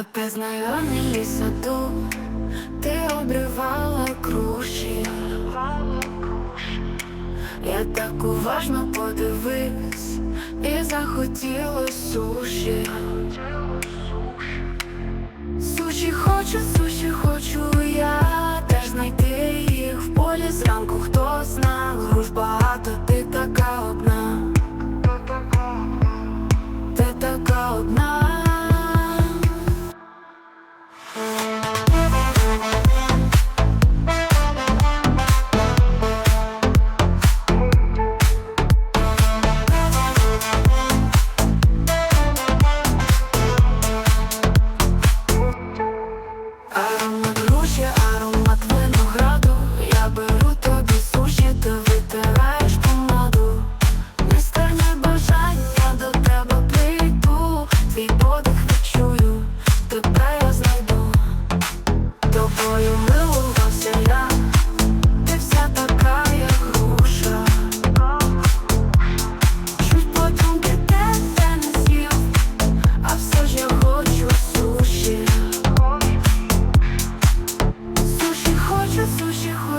Опять знайомий саду, ти обривала круші. Я так уважно подивився і захотілось суші. Суші хочу, суші Yeah.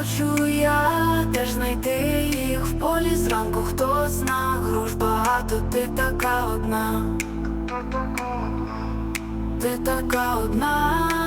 Хочу я теж знайти їх в полі зранку, хто зна, груш багато, ти така одна, ти така одна.